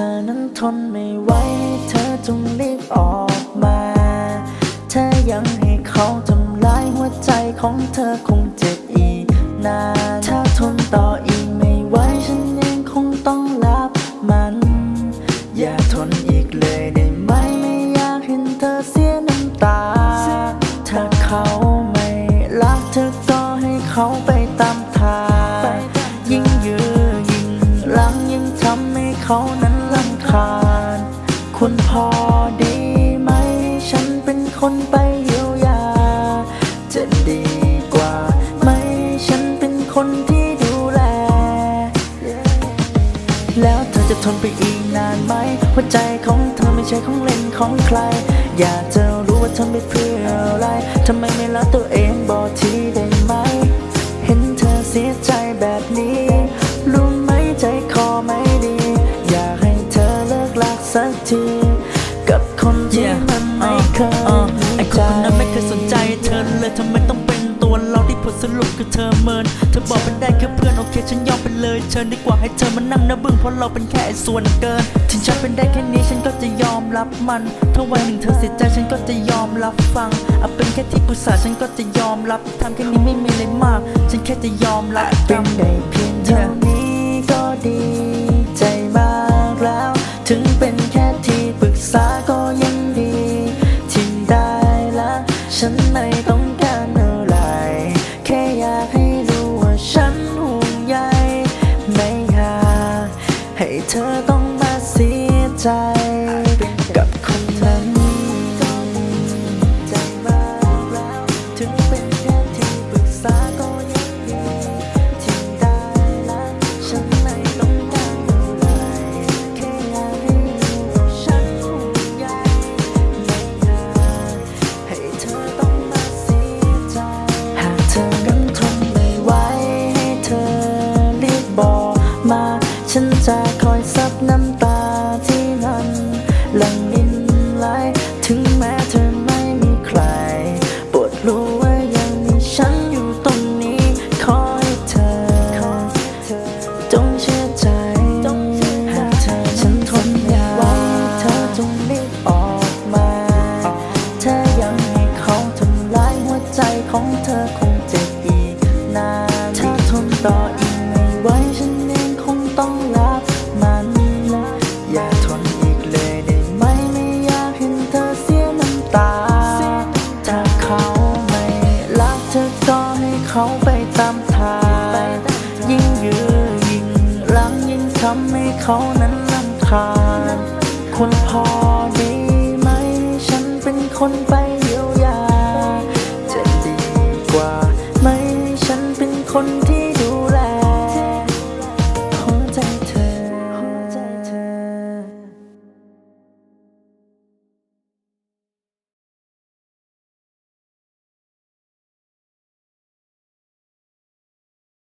ธอนั้นทนไม่ไหว เธอจงรีบออกมา เธอยังให้เขาทำร้ายหัวใจของเธอคงเจ็บอีกนานถ้าทนต่ออีกไม่ไหวฉันเองคงต้องรับมัน อย่าทนอีกเลยได้ไหมไม่อยากเห็นเธอเสียน้ำตา ถ้าเขาไม่รักเธอก็ให้เขาไปตามทางยิ่งยื้อยิ่งลังยิ่งทำให้เขานั้น คาญคุณพอดีไหม ฉันเป็นคนไปเยียวยา จะดีกว่าไหม ฉันเป็นคนที่ดูแล แล้วเธอจะทนไปอีกนานไหม หัวใจของเธอไม่ใช่ของเล่นของใคร อยากจะรู้ว่าทำไปเพื่ออะไรทำไมไม่รักตัวเองบอกทีได้ไหม เห็นเธอเสียใจแบบ เธอเมิน เธอบอกเป็นได้แค่เพื่อนโอเคฉันยอมไปเลย เชิญดีกว่าให้เธอมานั่งนะบึ้งเพราะเราเป็นแค่ไอ้ส่วนเกิน ถึงฉันเป็นได้แค่นี้ฉันก็จะยอมรับมัน ถ้าวันหนึ่งเธอเสียใจฉันก็จะยอมรับฟังเอาเป็นแค่ที่ปรึกษาฉันก็จะยอมรับทำแค่นี้ไม่มีอะไรมาก ฉันแค่จะยอมรับเป็นได้เพียงเท่า อต้องมาเสียใจ กับคนนั้นใจมากถึงเป็นแค่ที่ปรึกษาก็ยังดีที่ได้ละฉันไม่ต้องการอะไรแค่อยากให้รู้ว่าฉันห่วงใยไม่อยากให้เธอต้องมาเสียใจ หากเธอนั้นทนไม่ไหวให้เธอรีบบอกมา ฉันจะ ของเธอคงเจ็บอีกนานถ้าทนต่ออีกไม่ไหวฉันเองคงต้องรับมัน อย่าทนอีกเลยได้ไหมไม่อยากเห็นเธอเสียน้ำตา ถ้าเขาไม่รักเธอก็ให้เขาไปตามทางยิ่งยื้อยิ่งลังยิ่งทำให้เขานั้นลำคาญคนพอดีไหมฉันเป็นคนไป คนที่